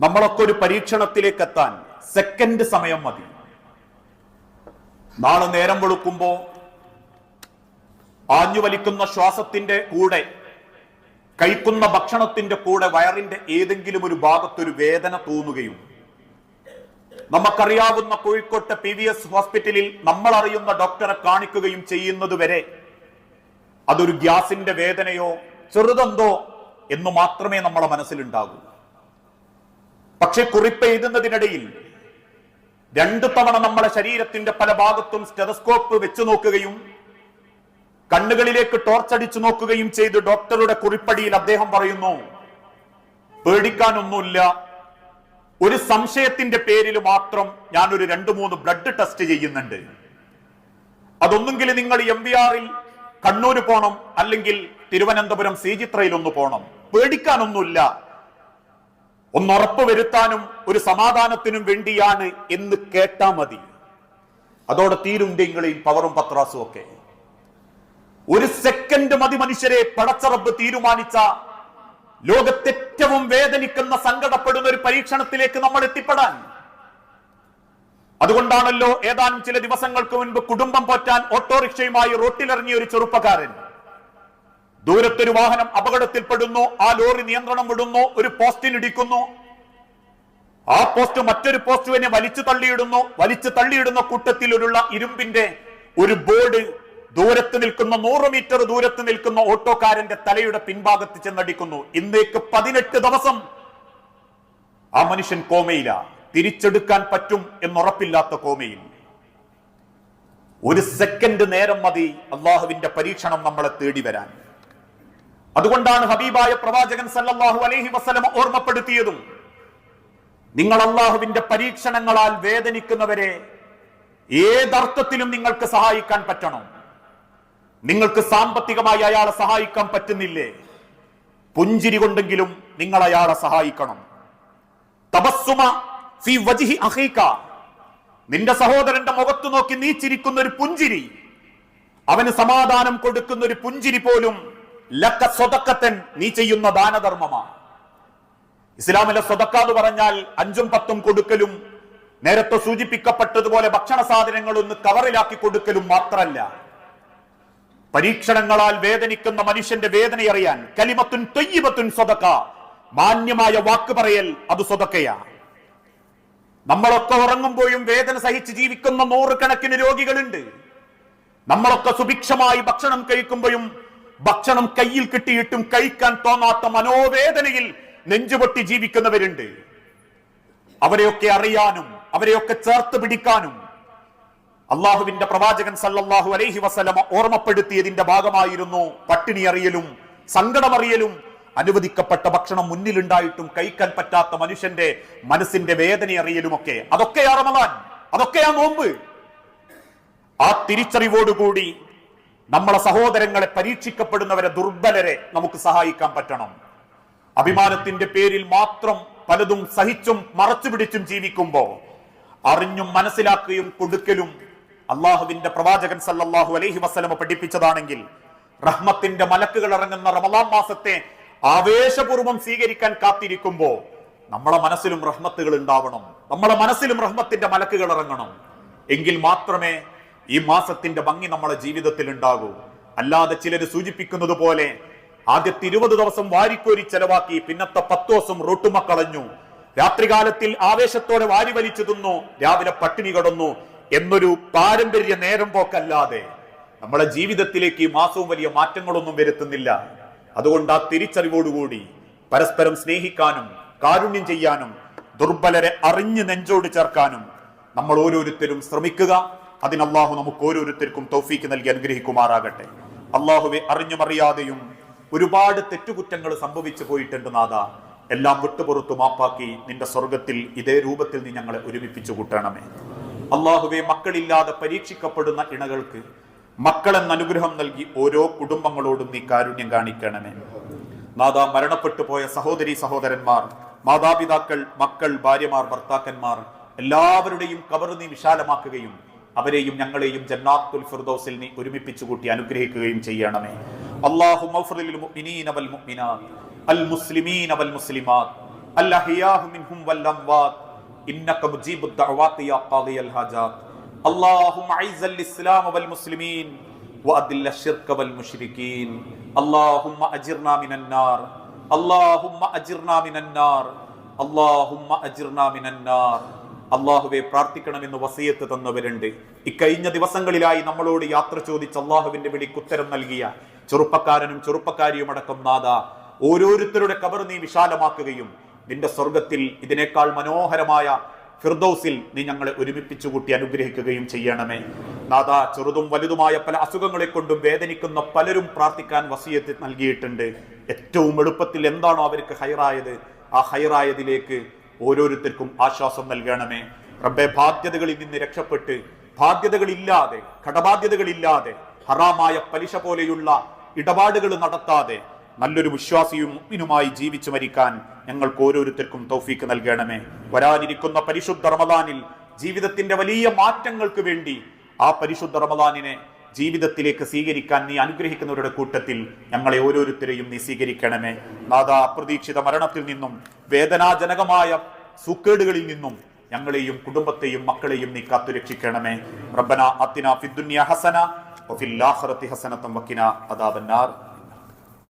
നമ്മളൊക്കെ ഒരു പരീക്ഷണത്തിലേക്ക് എത്താൻ സെക്കൻഡ് സമയം മതി. നാളെ നേരം വെളുക്കുമ്പോ ആഞ്ഞു വലിക്കുന്ന ശ്വാസത്തിന്റെ കൂടെ കഴിക്കുന്ന ഭക്ഷണത്തിന്റെ കൂടെ വയറിന്റെ ഏതെങ്കിലും ഒരു ഭാഗത്തൊരു വേദന തോന്നുകയും നമുക്കറിയാവുന്ന കോഴിക്കോട്ടെ പി വി എസ് ഹോസ്പിറ്റലിൽ നമ്മൾ അറിയുന്ന ഡോക്ടറെ കാണിക്കുകയും ചെയ്യുന്നത് വരെ അതൊരു ഗ്യാസിന്റെ വേദനയോ ചെറുതെന്തോ എന്ന് മാത്രമേ നമ്മളെ മനസ്സിലുണ്ടാകൂ. പക്ഷെ കുറിപ്പ് എഴുതുന്നതിനിടയിൽ രണ്ടു തവണ നമ്മളെ ശരീരത്തിന്റെ പല ഭാഗത്തും സ്റ്റെതസ്കോപ്പ് വെച്ചു നോക്കുകയും കണ്ണുകളിലേക്ക് ടോർച്ചടിച്ചു നോക്കുകയും ചെയ്ത് ഡോക്ടറുടെ കുറിപ്പടിയിൽ അദ്ദേഹം പറയുന്നു പേടിക്കാനൊന്നുമില്ല. ഒരു സംശയത്തിന്റെ പേരിൽ മാത്രം ഞാൻ ഒരു രണ്ടു മൂന്ന് ബ്ലഡ് ടെസ്റ്റ് ചെയ്യുന്നുണ്ട്. അതൊന്നെങ്കിൽ നിങ്ങൾ എം വി ആറിൽ കണ്ണൂര് പോണം അല്ലെങ്കിൽ തിരുവനന്തപുരം സി ചിത്രയിൽ ഒന്ന് പോണം. പേടിക്കാനൊന്നുമില്ല. ഒന്ന് ഉറപ്പ് വരുത്താനും ഒരു സമാധാനത്തിനും വേണ്ടിയാണ് എന്ന് കേട്ടാ മതി. അതോടെ തീരും നിങ്ങളെയും പവറും പത്രാസും ഒക്കെ. ഒരു സെക്കൻഡ് മതി മനുഷ്യരെ പടച്ചറബ് തീരുമാനിച്ച ലോകത്തേറ്റവും വേദനിക്കുന്ന സങ്കടപ്പെടുന്ന ഒരു പരീക്ഷണത്തിലേക്ക് നമ്മൾ എത്തിപ്പെടാൻ. അതുകൊണ്ടാണല്ലോ ഏതാനും ചില ദിവസങ്ങൾക്ക് മുൻപ് കുടുംബം പോറ്റാൻ ഓട്ടോറിക്ഷയുമായി റോട്ടിലിറങ്ങിയ ഒരു ചെറുപ്പക്കാരൻ ദൂരത്തൊരു വാഹനം അപകടത്തിൽപ്പെടുന്നു ആ ലോറി നിയന്ത്രണം വിടുന്നു ഒരു പോസ്റ്റിനിടിക്കുന്നു ആ പോസ്റ്റ് മറ്റൊരു പോസ്റ്റുവിനെ വലിച്ചു തള്ളിയിടുന്നു. വലിച്ചു തള്ളിയിടുന്ന കൂട്ടത്തിലുള്ള ഇരുമ്പിന്റെ ഒരു ബോർഡ് ദൂരത്ത് നിൽക്കുന്ന നൂറ് മീറ്റർ ദൂരത്ത് നിൽക്കുന്ന ഓട്ടോക്കാരന്റെ തലയുടെ പിൻഭാഗത്ത് ചെന്നടിക്കുന്നു. ഇന്നേക്ക് പതിനെട്ട് ദിവസം ആ മനുഷ്യൻ കോമയില. തിരിച്ചെടുക്കാൻ പറ്റും എന്നുറപ്പില്ലാത്ത കോമയിൽ. ഒരു സെക്കൻഡ് നേരം മതി അള്ളാഹുവിന്റെ പരീക്ഷണം നമ്മളെ തേടി വരാൻ. അതുകൊണ്ടാണ് ഹബീബായ പ്രവാചകൻ സല്ലാഹു അലൈഹി വസല്ലം ഓർമ്മപ്പെടുത്തിയതും നിങ്ങൾ അള്ളാഹുവിന്റെ പരീക്ഷണങ്ങളാൽ വേദനിക്കുന്നവരെ ഏതർത്ഥത്തിലും നിങ്ങൾക്ക് സഹായിക്കാൻ പറ്റണം. നിങ്ങൾക്ക് സാമ്പത്തികമായി അയാളെ സഹായിക്കാൻ പറ്റുന്നില്ലേ? പുഞ്ചിരി കൊണ്ടെങ്കിലും നിങ്ങൾ അയാളെ സഹായിക്കണം. തപസ്സുമ വജിഹി നിന്റെ സഹോദരന്റെ മുഖത്തു നോക്കി നീച്ചിരിക്കുന്ന ഒരു പുഞ്ചിരി അവന് സമാധാനം കൊടുക്കുന്ന ഒരു പുഞ്ചിരി പോലും നീ ചെയ്യുന്ന ദാനധർമ്മമാണ്. ഇസ്ലാമിലെ സ്വതക്ക എന്ന് പറഞ്ഞാൽ അഞ്ചും പത്തും കൊടുക്കലും നേരത്തെ സൂചിപ്പിക്കപ്പെട്ടതുപോലെ ഭക്ഷണ സാധനങ്ങൾ ഒന്ന് കവറിലാക്കി കൊടുക്കലും മാത്രല്ല. പരീക്ഷണങ്ങളാൽ വേദനിക്കുന്ന മനുഷ്യന്റെ വേദന അറിയാൻ കലിമത്തുൻ തൊയ്യബത്തുൻ സ്വതക്ക മാന്യമായ വാക്ക് പറയൽ അത് സ്വതക്കയാ. നമ്മളൊക്കെ ഉറങ്ങുമ്പോഴും വേദന സഹിച്ച് ജീവിക്കുന്ന നൂറുകണക്കിന് രോഗികളുണ്ട്. നമ്മളൊക്കെ സുഭിക്ഷമായി ഭക്ഷണം കഴിക്കുമ്പോഴും ഭക്ഷണം കയ്യിൽ കിട്ടിയിട്ടും കഴിക്കാൻ തോന്നാത്ത മനോവേദനയിൽ നെഞ്ചുപൊട്ടി ജീവിക്കുന്നവരുണ്ട്. അവരെയൊക്കെ അറിയാനും അവരെയൊക്കെ ചേർത്ത് പിടിക്കാനും അള്ളാഹുവിന്റെ പ്രവാചകൻ സല്ലല്ലാഹു അലൈഹി വസല്ലമ ഓർമ്മപ്പെടുത്തിയതിന്റെ ഭാഗമായിരുന്നു പട്ടിണി അറിയലും സങ്കടമറിയലും അനുവദിക്കപ്പെട്ട ഭക്ഷണം മുന്നിലുണ്ടായിട്ടും കഴിക്കാൻ പറ്റാത്ത മനുഷ്യന്റെ മനസ്സിന്റെ വേദന അറിയലുമൊക്കെ. അതൊക്കെയാ റമദാൻ അതൊക്കെയാ നോമ്പ്. ആ തിരിച്ചറിവോടുകൂടി നമ്മളെ സഹോദരങ്ങളെ പരീക്ഷിക്കപ്പെടുന്നവരെ ദുർബലരെ നമുക്ക് സഹായിക്കാൻ പറ്റണം. അഭിമാനത്തിന്റെ പേരിൽ മാത്രം പലതും സഹിച്ചും മറച്ചു പിടിച്ചും ജീവിക്കുമ്പോ അറിഞ്ഞും മനസ്സിലാക്കുകയും കൊടുക്കലും അള്ളാഹുവിന്റെ പ്രവാചകൻ സല്ലാഹു അലൈഹി വസ്ലമ പഠിപ്പിച്ചതാണെങ്കിൽ റഹ്മത്തിന്റെ മലക്കുകൾ ഇറങ്ങുന്ന റമലാം മാസത്തെ ആവേശപൂർവം സ്വീകരിക്കാൻ കാത്തിരിക്കുമ്പോൾ നമ്മളെ മനസ്സിലും റഹ്മത്തുകൾ ഉണ്ടാവണം. നമ്മളെ മനസ്സിലും റഹ്മത്തിന്റെ മലക്കുകൾ ഇറങ്ങണം. എങ്കിൽ മാത്രമേ ഈ മാസത്തിന്റെ ഭംഗി നമ്മളെ ജീവിതത്തിൽ ഉണ്ടാകൂ. അല്ലാതെ ചിലർ സൂചിപ്പിക്കുന്നത് പോലെ ആദ്യത്തെ ഇരുപത് ദിവസം വാരിക്കോരി ചെലവാക്കി പിന്നത്തെ പത്ത് ദിവസം റൊട്ടുമ കളഞ്ഞു. രാത്രികാലത്തിൽ ആവേശത്തോടെ വാരി വലിച്ചു തിന്നു രാവിലെ പട്ടിണി കടന്നു എന്നൊരു പാരമ്പര്യ നേരം പോക്കല്ലാതെ നമ്മളെ ജീവിതത്തിലേക്ക് ഈ മാസവും വലിയ മാറ്റങ്ങളൊന്നും വരുത്തുന്നില്ല. അതുകൊണ്ട് ആ തിരിച്ചറിവോടുകൂടി പരസ്പരം സ്നേഹിക്കാനും കാരുണ്യം ചെയ്യാനും ദുർബലരെ അറിഞ്ഞ് നെഞ്ചോട് ചേർക്കാനും നമ്മൾ ഓരോരുത്തരും ശ്രമിക്കുക. അതിന് അള്ളാഹു നമുക്ക് ഓരോരുത്തർക്കും തൗഫീക്ക് നൽകി അനുഗ്രഹിക്കുമാറാകട്ടെ. അള്ളാഹുവെ അറിഞ്ഞുമറിയാതെയും ഒരുപാട് തെറ്റുകുറ്റങ്ങൾ സംഭവിച്ചു പോയിട്ടുണ്ട് നാഥ. എല്ലാം വിട്ടുപുറത്തു മാപ്പാക്കി നിന്റെ സ്വർഗത്തിൽ ഇതേ രൂപത്തിൽ നീ ഞങ്ങളെ ഒരുമിപ്പിച്ചു കൂട്ടണമേ. അള്ളാഹുവെ മക്കളില്ലാതെ പരീക്ഷിക്കപ്പെടുന്ന ഇണകൾക്ക് മക്കളെന്ന അനുഗ്രഹം നൽകി ഓരോ കുടുംബങ്ങളോടും നീ കാരുണ്യം കാണിക്കണമേ. നാഥ മരണപ്പെട്ടു പോയ സഹോദരി സഹോദരന്മാർ മാതാപിതാക്കൾ മക്കൾ ഭാര്യമാർ ഭർത്താക്കന്മാർ എല്ലാവരുടെയും കബർ നീ വിശാലമാക്കുകയും അവരെയും ഞങ്ങളെയും ജന്നാത്തുൽ ഫിർദൗസിൽ നീ ഒരുമിപ്പിച്ചു കൂട്ടി അനുഗ്രഹിക്കുകയും ചെയ്യണമേ അല്ലാഹു മഗ്ഫിർ ലിൽ മുഅ്മിനീന വൽ മുഅ്മിനാത്ത് അൽ മുസ്ലിമീന വൽ മുസ്ലിമാത്ത് الأحياء منهم والأموات إنك مجيب الدعوات يا قاضي الحاجات اللهم أعز الإسلام والمسلمين وأذل الشرك والمشركين اللهم أجرنا من النار اللهم أجرنا من النار اللهم أجرنا من النار അള്ളാഹുവെ പ്രാർത്ഥിക്കണമെന്ന് വസീയത്ത് തന്നവരുണ്ട്. ഇക്കഴിഞ്ഞ ദിവസങ്ങളിലായി നമ്മളോട് യാത്ര ചോദിച്ച് അള്ളാഹുവിന്റെ വിളിക്ക് ഉത്തരം നൽകിയ ചെറുപ്പക്കാരനും ചെറുപ്പക്കാരിയും അടക്കം നാഥ ഓരോരുത്തരുടെ കബർ നീ വിശാലമാക്കുകയും നിന്റെ സ്വർഗത്തിൽ ഇതിനേക്കാൾ മനോഹരമായ ഫിർദൌസിൽ നീ ഞങ്ങളെ ഒരുമിപ്പിച്ചു കൂട്ടി അനുഗ്രഹിക്കുകയും ചെയ്യണമേ. നാഥ ചെറുതും വലുതുമായ പല അസുഖങ്ങളെ കൊണ്ടും വേദനിക്കുന്ന പലരും പ്രാർത്ഥിക്കാൻ വസീയത്ത് നൽകിയിട്ടുണ്ട്. ഏറ്റവും എളുപ്പത്തിൽ എന്താണോ അവർക്ക് ഹൈറായത് ആ ഹൈറായതിലേക്ക് ഓരോരുത്തർക്കും ആശ്വാസം നൽകണമേ. റബ്ബെ ബാധ്യതകളിൽ നിന്ന് രക്ഷപ്പെട്ട് ബാധ്യതകളില്ലാതെ കടബാധ്യതകളില്ലാതെ ഹറാമായ പലിശ പോലെയുള്ള ഇടപാടുകൾ നടത്താതെ നല്ലൊരു വിശ്വാസിയും മുഅ്മിനുമായി ജീവിച്ചു മരിക്കാൻ ഞങ്ങൾക്ക് ഓരോരുത്തർക്കും തൗഫീക്ക് നൽകണമേ. വരാനിരിക്കുന്ന പരിശുദ്ധ റമദാനിൽ ജീവിതത്തിന്റെ വലിയ മാറ്റങ്ങൾക്ക് വേണ്ടി ആ പരിശുദ്ധ റമദാനിനെ ജീവിതത്തിലേക്ക് സ്വീകരിക്കാൻ നീ അനുഗ്രഹിക്കുന്നവരുടെ കൂട്ടത്തിൽ ഞങ്ങളെ ഓരോരുത്തരെയും നീ സ്വീകരിക്കണമേ. നാഥ അപ്രതീക്ഷിത മരണത്തിൽ നിന്നും വേദനാജനകമായ സുക്കേടുകളിൽ നിന്നും ഞങ്ങളെയും കുടുംബത്തെയും മക്കളെയും നീ കാത്തുരക്ഷിക്കണമേ. റബ്ബന അത്തിന ഫിദ്ദുന്യ ഹസന വഫിൽ ആഖിറതി ഹസനതം വഖിന അദാബന്നാർ.